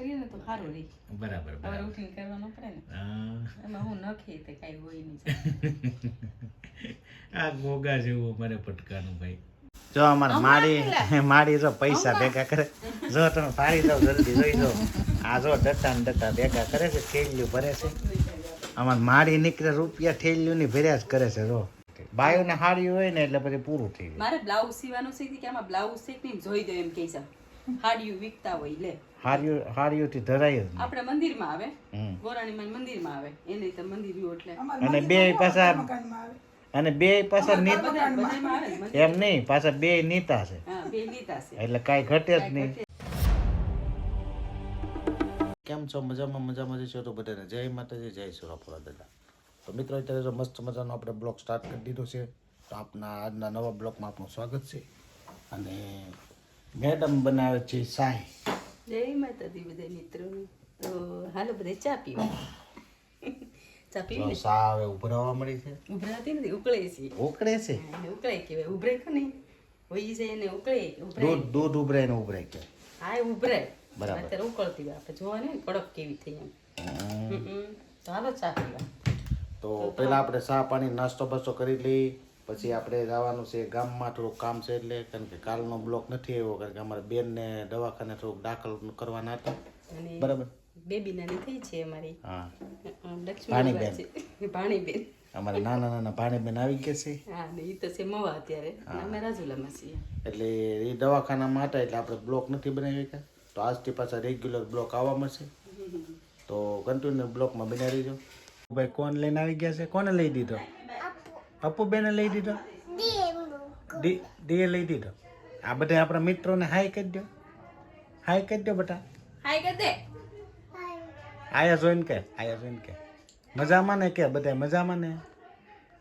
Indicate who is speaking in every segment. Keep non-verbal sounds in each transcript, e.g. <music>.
Speaker 1: કરીએ ને તો સારું રહે.
Speaker 2: બરાબર
Speaker 1: હવે
Speaker 2: બરાબર.
Speaker 1: ઉઠીને કરવાનું પડે ને. એમાં હું નખે તે કાંઈ હોય નહીં <laughs>
Speaker 2: આ ગોગા જેવું અમારે પટકાનું ભાઈ.
Speaker 3: જો અમારે માડી <laughs> માડી જો પૈસા ભેગા કરે. જો તમે ફાડી જાઓ જલ્દી જોઈ જો આ જો ડટ્ટા ને ડટ્ટા ભેગા કરે છે થેલીયું ભરે છે. અમારે માડી નીકળે રૂપિયા થેલીયું ની ભર્યા જ કરે છે જો. બાયુને હાડી હોય ને એટલે પછી પૂરું થઈ ગયું
Speaker 1: મારે બ્લાઉઝ સીવાનું છે કે આમાં બ્લાઉઝ છે કે જોઈ દો એમ કહી છે. હાડિયું વિકતા હોય લે.
Speaker 3: હાડિયું હાડિયુંથી ધરાય જ
Speaker 1: આપણે મંદિરમાં આવે. ગોરાણીમાં મંદિરમાં આવે. એને રીતે મંદિર એટલે.
Speaker 3: અને બે પાછા અને બે પાછા. એમ નહીં પાછા બે નીતા છે.
Speaker 1: હા બે લીધા છે.
Speaker 3: એટલે કાંઈ ઘટે જ નહીં. કેમ છો? મજામાં મજામાં જશો તો બધાને જય માતાજી જય સુરાપુરા દાદા. તો મિત્રો અત્યારે જો મસ્ત મજાનો આપણે બ્લોગ સ્ટાર્ટ કરી દીધો છે. તો આપના આજના નવા બ્લોગમાં આપનું સ્વાગત છે. અને મેડમ બનાવે છે સાંઈ
Speaker 1: જય માતાજી બધા મિત્રો. તો હાલો બધે ચા પીવા. ચા પીવી
Speaker 3: સા હવે ઉભરાવા મળી છે.
Speaker 1: ઉભરાતી નથી ઉકળે છે.
Speaker 3: ઉકળે છે?
Speaker 1: ઉકળે કહેવાય. ઉભરે કે નહીં હોય છે એને ઉકળે ઉભરે
Speaker 3: દૂધ દૂધ ઉભરાય ને ઉભરાય કે
Speaker 1: હા ઉભરે
Speaker 3: બરાબર.
Speaker 1: અત્યારે ઉકળતી હોય. આપણે જોવા ને કડક કેવી થઈ એમ. તો હાલો ચા પીવા.
Speaker 3: તો પહેલા આપણે ચા પાણી નાસ્તો બાસ્તો કરી લઈ પછી આપણે જવાનું છે ગામમાં થોડુંક કામ છે એટલે કારણ કે કાલનો બ્લોક નથી આવ્યો કારણ કે અમારા બેનને દવાખાને થોડુંક દાખલ કરવાના હતા. બરાબર?
Speaker 1: બેબી નાની થઈ છે અમારી.
Speaker 3: હા. ભાણીબેન.
Speaker 1: છે. <laughs> ભાણીબેન.
Speaker 3: અમારા નાના નાના ભાણેબેન આવી ગયા છે.
Speaker 1: હા ને એ તો છે મવા અત્યારે. અમે રાજુલામાં છીએ.
Speaker 3: એટલે એ દવાખાનામાં હતા એટલે આપણે બ્લોક નથી બનાવી કે તો આજથી પાછા રેગ્યુલર બ્લોક આવવા મળશે. તો કન્ટિન્યુ બ્લોકમાં બનાવી રહીજો ભાઈ કોણ લઈને આવી ગયા છે? કોને લઈ દીધો? અપુ બેને લઈ દીધો? ડી ડીએ લઈ દીધો. આ બધા આપણા મિત્રોને હાય કરી દો હાય કરી દો બેટા.
Speaker 1: હાય દે.
Speaker 3: આયા જોઈને કે આયા જોઈને કે. મજામાં ને કે બધા મજામાં ને?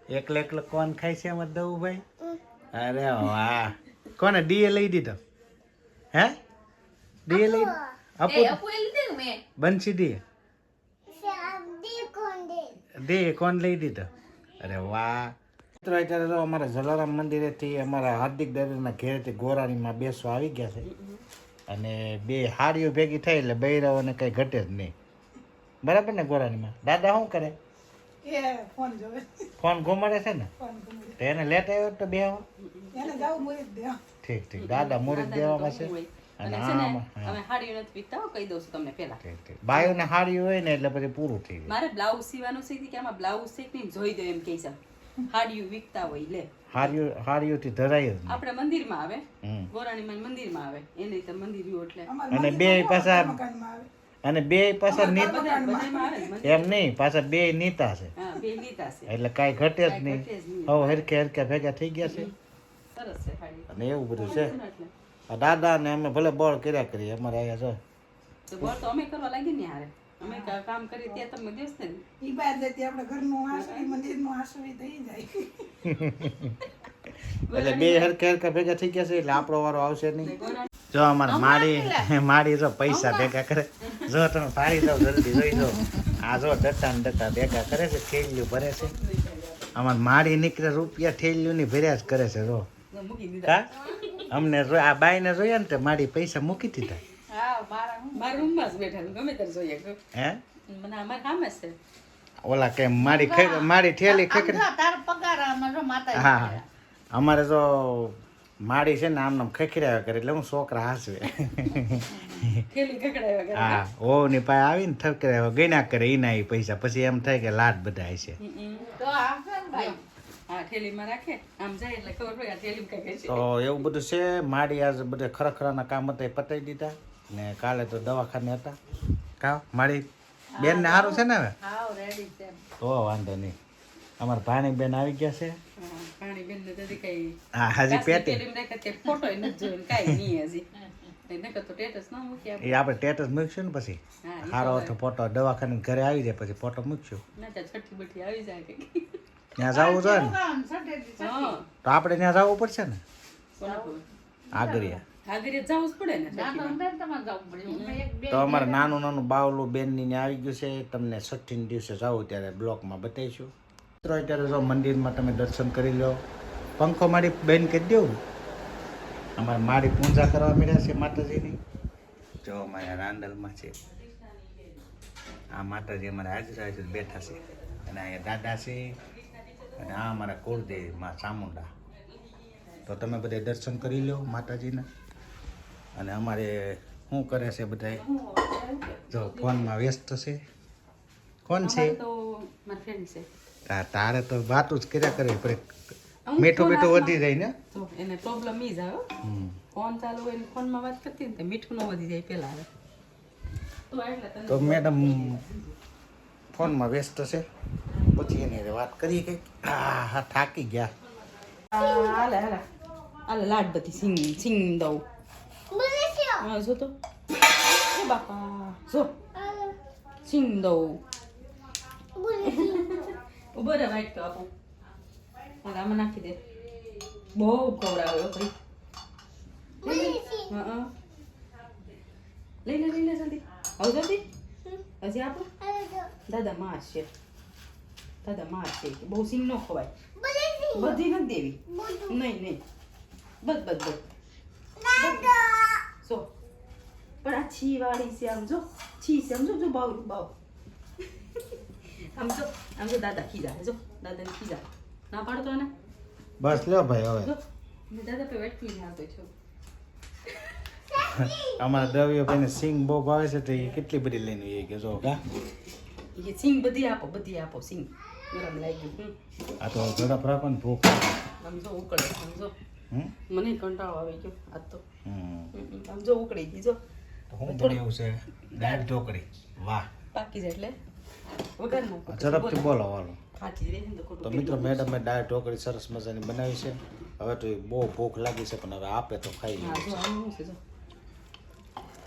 Speaker 3: એકલે એકલે કોણ ખાય છે એમાં દઉં ભાઈ અરે વાહ. કોને ડીએ લઈ દીધો? હે? ડીએ લઈ અપુ બંસી ડીએ? ડીએ કોણ લઈ દીધો? અરે વાહ. મિત્રો અત્યારે તો અમારા જલારામ મંદિરેથી અમારા હાર્દિક દાદાના ઘેરેથી ગોરાણીમાં બેસવા આવી ગયા છે. અને બે હાડીઓ ભેગી થઈ એટલે બૈરાઓને કઈ ઘટે જ નહીં. બરાબર ને ગોરાણીમાં? દાદા શું કરે? ફોન ઘુમાડે છે ને? તો એને લેટ આવ્યો તો બે ઠીક ઠીક. દાદા મુરત દેવામાં છે.
Speaker 1: બાયો
Speaker 3: અને
Speaker 1: ને હાડી નથી પીતા હો, કહી દઉં છું તમને પહેલા.
Speaker 3: ઠીક ઠીક. બાયુને હાડી હોય ને એટલે પછી પૂરું થઈ ગયું
Speaker 1: મારે બ્લાઉઝ સીવાનું છે કે આમાં બ્લાઉઝ છે કે જોઈ દો એમ કહી છે. હાડિયું વિકતા હોય લે.
Speaker 3: હાડિયું હાડિયું થી ધરાય જ
Speaker 1: આપણે મંદિરમાં આવે.
Speaker 3: હમ.
Speaker 1: ગોરાણીમાં મંદિરમાં આવે. એને રીતે મંદિર એટલે.
Speaker 3: અને બે પાછા અને બે પાછા. એમ નહીં પાછા બે નીતા છે.
Speaker 1: હા બે લીધા છે.
Speaker 3: એટલે કાંઈ ઘટે જ નહીં. હવે હરખે હરખે ભેગા થઈ ગયા છે.
Speaker 1: સરસ છે હાડી
Speaker 3: અને એવું બધું છે. દાદા ને અમે ભલે બળ કર્યા કરીએ અમારે અહીંયા જો.
Speaker 1: તો તો અમે કરવા લાગી ને હારે. અમે કામ કરી ત્યાં તમે દેશ ને.
Speaker 4: ઈ બાદ જતી આપણે ઘરનું આસરી મંદિરનું આશરી થઈ જાય. <laughs>
Speaker 3: એટલે બે હરખે હરખા ભેગા થઈ ગયા છે એટલે આપણો વારો આવશે નહીં. જો અમારે માડી માડી જો પૈસા ભેગા કરે. જો તમે ફાડી દો જલ્દી જોઈ દો આ જો ડટ્ટા ને ડટ્ટા ભેગા કરે છે થેલીયું ભરે છે. અમારે માડી નીકળે રૂપિયા થેલીયું ની ભર્યા જ કરે છે જો. કા? અમને જો આ બાઈને જોયા ને તે માડી પૈસા મૂકી દીધા.
Speaker 1: મારા રૂમમાં જ બેઠા ગમે ત્યારે જોઈએ
Speaker 3: હે?
Speaker 1: મને અમારે કામ છે.
Speaker 3: ઓલા કે મારી મારી થેલી ખખડી હા હા. અમારે જો માડી છે ને આમ નામ ખખડ્યા કરે એટલે હું છોકરા હાસવે હા ઓ ની પાસે આવીને થકડાવ્યો ગઈ ના કરે એના એ પૈસા. પછી એમ થાય કે લાટ બધા છે.
Speaker 1: હા થેલીમાં રાખે. આમ જાય એટલે ખબર પડે આ થેલીમાં કઈ છે.
Speaker 3: તો એવું બધું છે? માડી આજે બધે ખરખરાના કામ હતા એ પતાવી દીધા? ને કાલે તો દવાખાને હતા. કા? મારી બેન ને સારું છે ને હવે? તો વાંધો નહીં. અમારા ભાણી બેન આવી ગયા છે.
Speaker 1: હા, પાણી બેન ને દાદી કઈ
Speaker 3: હા હજી પેટી.
Speaker 1: ફોટો નથી નહીં હજી.
Speaker 3: એ આપણે ટેટસ મૂકશું ને પછી? સારો હતો ફોટો દવાખાને ઘરે આવી જાય પછી ફોટો મૂકશું.
Speaker 1: ત્યાં છઠ્ઠી બઠ્ઠી આવી જાય કે.
Speaker 3: ત્યાં જવું જોઈએ ને? તો આપણે ત્યાં જવું પડશે ને? આગળિયા
Speaker 1: હાગરીએ જવું જ પડે ને
Speaker 3: તો અમારે નાનું નાનું બાવલું બેનની ને આવી ગયું છે. તમને છઠ્ઠી દિવસે જાઓ ત્યારે બ્લોકમાં બતાવીશું. મિત્રો અત્યારે જો મંદિરમાં તમે દર્શન કરી લો. પંખો મારી બેન કહી દેવું અમારે મારી પૂજા કરવા મળ્યા છે માતાજીની. જો અમારા રાંદલમાં છે. આ માતાજી અમારે હાજર હાજર બેઠા છે. અને અહીંયા દાદા છે. અને આ અમારા કુળદેવમાં ચામુંડા. તો તમે બધે દર્શન કરી લો માતાજીના. અને અમારે શું કરે છે બધા જો ફોનમાં વ્યસ્ત છે. કોણ છે? તારે તો વાતું જ કર્યા કરે પણ મીઠું મીઠું વધી જાય ને?
Speaker 1: એને પ્રોબ્લેમ ઈ જ આવે હો. ફોન ચાલુ હોય ફોનમાં વાત કરતી ને મીઠું ન વધી જાય પેલા આવે. તો
Speaker 3: મેડમ ફોનમાં વ્યસ્ત છે. પછી એની વાત કરીએ કે હા હા થાકી ગયા.
Speaker 1: હાલે હાલે. હાલે લાડ બધી સિંગ સિંગ દઉં. હા જો તો. બાપા જો. સિંગ દઉં ઊભો રે વાઈટ તો આપું. હાલ આમાં નાખી દે. બહુ ખવડાવે હો ભાઈ. હા હા. લઈ લે લઈ લે જલ્દી. આવ જલ્દી. હજી આપો. દાદા માર છે દાદા માર છે બહુ સિંગ નો ખવાય. બધી નથી દેવી. નહીં નહીં. બસ બસ બસ. જો પણ આ છી વાળી છે આમ જો છી છે આમ જો જો બાવ બાવ આમ જો આમ જો દાદા ખીજા જો દાદાને ખીજા ના પાડતો ને
Speaker 3: બસ લ્યો ભાઈ હવે.
Speaker 1: દાદા પે વેટકી ને આવતો છું.
Speaker 3: અમારા દ્રવ્ય ભાઈને સિંગ બહુ ભાવે છે તો એ કેટલી બધી લઈને એ કે જો કા?
Speaker 1: એ સિંગ બધી આપો બધી આપો સિંગ. ગરમ લાગ્યું હમ.
Speaker 3: આ તો ઝડપ રાખો ને ભૂખ.
Speaker 1: સમજો જો ઉકળે આમ જો.
Speaker 3: હમ?
Speaker 1: મને કંટાળો આવી ગયો. આજ તો. આમ જો ઉકળી ગઈ જો.
Speaker 3: તો હું બનાવ્યું છે. દાળ ઢોકળી. વાહ.
Speaker 1: પાકી જાય એટલે. વગર
Speaker 3: ઝડપથી બોલો વાલો
Speaker 1: તો
Speaker 3: મિત્રો મેડમે દાળ ઢોકળી સરસ મજાની બનાવી છે. હવે તો એ બહુ ભૂખ લાગી છે પણ હવે આપે તો ખાઈ લઈએ.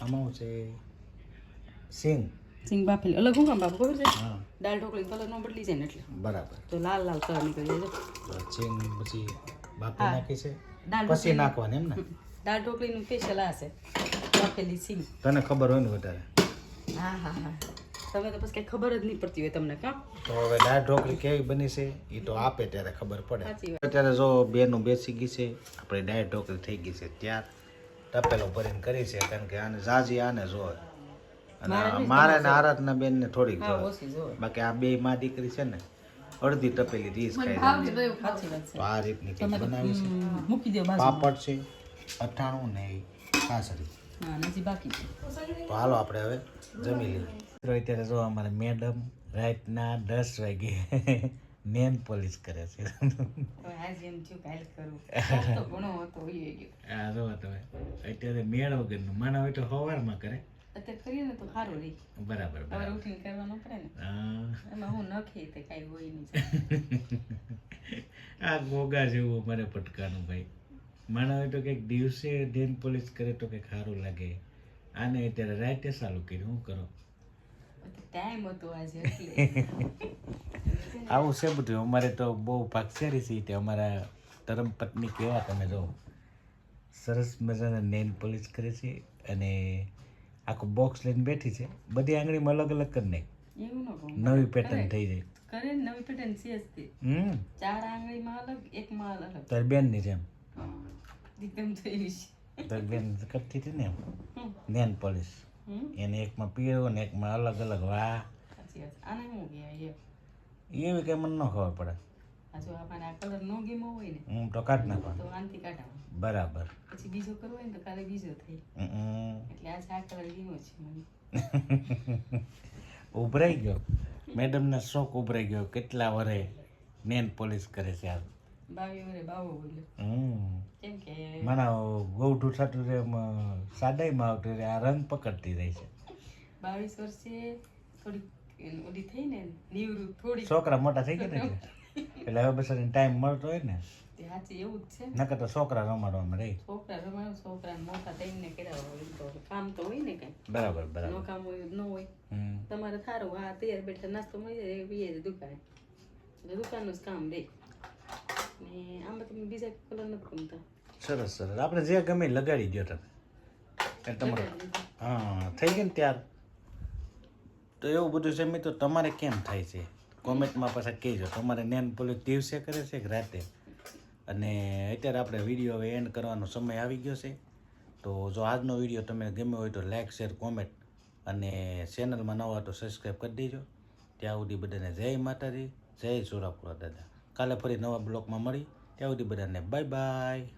Speaker 3: આમાં છે સિંગ.
Speaker 1: સિંગ બાફેલી. અલગ હું કામ બાપુ ખબર છે? દાળ ઢોકળી કલર નો બદલી જાય ને એટલે.
Speaker 3: બરાબર.
Speaker 1: તો લાલ લાલ કલર નીકળી જાય
Speaker 3: સિંગ પછી બાફી નાખી છે.
Speaker 1: દાળ
Speaker 3: પછી નાખવાની એમ ને? <laughs>
Speaker 1: દાળ ઢોકળીનું સ્પેશિયલ આ છે બાફેલી સિંગ.
Speaker 3: તને ખબર હોય ને વધારે?
Speaker 1: હા હા હા. તમે તો પછી કઈ ખબર જ નહીં પડતી હોય તમને કા?
Speaker 3: તો હવે દાળ ઢોકળી કેવી બની છે એ તો આપે ત્યારે ખબર પડે. અત્યારે જો બેનું બેસી ગઈ છે આપણે દાળ ઢોકળી થઈ ગઈ છે ત્યાર તપેલો ભરીને કરી છે કારણ કે આને જાજી આને જો અને
Speaker 1: મારે
Speaker 3: ને આરાધના બેન ને થોડીક બાકી આ બે માં દીકરી છે ને અડધી તપેલી રીસ ખાઈ તો આ રીતની કંઈક બનાવી છે.
Speaker 1: મૂકી દો
Speaker 3: પાપડ છે અઠાણું ને કાસરી
Speaker 1: હા નથી બાકી છે.
Speaker 3: તો હાલો આપણે હવે જમી લઈએ. મિત્રો અત્યારે જો અમારે મેડમ રાતના દસ વાગે <laughs> નેન પોલિશ કરે છે.
Speaker 1: હવે આજે એમ થયું કાલ કરું. તો ઘણો હતો એ ગયો.
Speaker 2: આ જો તમે. અત્યારે મેળ વગરનું માનવ હોય તો સવારમાં કરે.
Speaker 1: અત્યારે કરીએ ને તો સારું રહી.
Speaker 2: બરાબર
Speaker 1: હવે
Speaker 2: બરાબર.
Speaker 1: ઉઠીને કરવાનું પડે ને. એમાં હું નખી તે કાંઈ હોય નહીં. <laughs>
Speaker 2: આ ગોગા જેવું અમારે પટકાનું ભાઈ. માનવ હોય તો કંઈક દિવસે નેન પોલિશ કરે તો કંઈક સારું લાગે. આને અત્યારે રાતે ચાલુ કર્યું શું કરો?
Speaker 1: ટાઈમ હતો આજે <laughs>
Speaker 3: આવું છે બધું. અમારે તો બહુ ભાગશાળી છે તે અમારા ધરમ પત્ની કેવા તમે જો. સરસ મજાના નેન પોલીસ કરે છે અને આખું બોક્સ લઈને બેઠી છે. બધી આંગળીમાં અલગ અલગ કરી નાખ.
Speaker 1: ન
Speaker 3: નવી પેટર્ન થઈ જાય.
Speaker 1: કરે નવી પેટર્ન છે
Speaker 3: હમ.
Speaker 1: ચાર આંગળીમાં અલગ એકમાં અલગ.
Speaker 3: તારી બેનની જેમ.
Speaker 1: એકદમ થઈ છે.
Speaker 3: તારી બેન કરતી હતી ને એમ. નેન પોલિશ એને એકમાં પીળો ને એકમાં અલગ અલગ વાહ.
Speaker 1: આને શું કહેવાય
Speaker 3: એવી કંઈ મને ન ખબર પડે.
Speaker 1: જો આપણને આ કલર નો ગેમો હોય ને
Speaker 3: હું તો કાઢ નાખવાનું.
Speaker 1: તો આનથી કાઢાવો
Speaker 3: બરાબર.
Speaker 1: પછી બીજો કરવો હોય ને તો કાલે બીજો થાય. એટલે આજે આ કલર ગેમો છે મને. <laughs>
Speaker 3: ઉભરાઈ ગયો. મેડમના શોખ ઉભરાઈ ગયો કેટલા વરે નેન પોલીસ કરે છે આ
Speaker 1: બાવી વરે બાવો બોલ્યો
Speaker 3: હમ.
Speaker 1: કેમ કે
Speaker 3: મારા ગૌઠું છે એમ સાદાઈમાં આવતું છે આ રંગ પકડતી રહી છે.
Speaker 1: બાવીસ વર્ષે એન- ઓલી થઈ ને નિવૃત્ત થોડી
Speaker 3: છોકરા મોટા થઈ ગયા ને એટલે હવે બસ ટાઈમ મળતો હોય ને.
Speaker 1: તે સાચી એવું જ છે.
Speaker 3: નકર તો છોકરા રમાડવામાં રહી
Speaker 1: છોકરા રમાડો છોકરા મોટા થઈને કર્યા હોય કામ તો હોય ને કઈ.
Speaker 3: બરાબર
Speaker 1: નો કામ હોય ન હોય. તમારે થારું હા તૈયાર બેઠા નાસ્તો મળી જાય એ બીજે દુકાને. દુકાનનું જ કામ રે. ને આમાં તમે બીજા કલર નથી ગમતા.
Speaker 3: સરસ સરસ. આપણે જે ગમે લગાડી દો તમે. એટલે તમારે હા થઈ ગઈ ને ત્યાર? તો એવું બધું છે મિત્રો તમારે કેમ થાય છે? કોમેન્ટમાં પાછા કહેજો. તમારે નેન પોલીસ દિવસે કરે છે કે રાતે? અને અત્યારે આપણે વીડિયો હવે એન્ડ કરવાનો સમય આવી ગયો છે. તો જો આજનો વીડિયો તમે ગમ્યો હોય તો લાઇક શેર કોમેન્ટ અને ચેનલમાં નવા તો સબસ્ક્રાઈબ કરી દેજો. ત્યાં સુધી બધાને જય માતાજી, જય સુરાપુરા દાદા. કાલે ફરી નવા બ્લોગમાં મળી. ત્યાં સુધી બધાને બાય બાય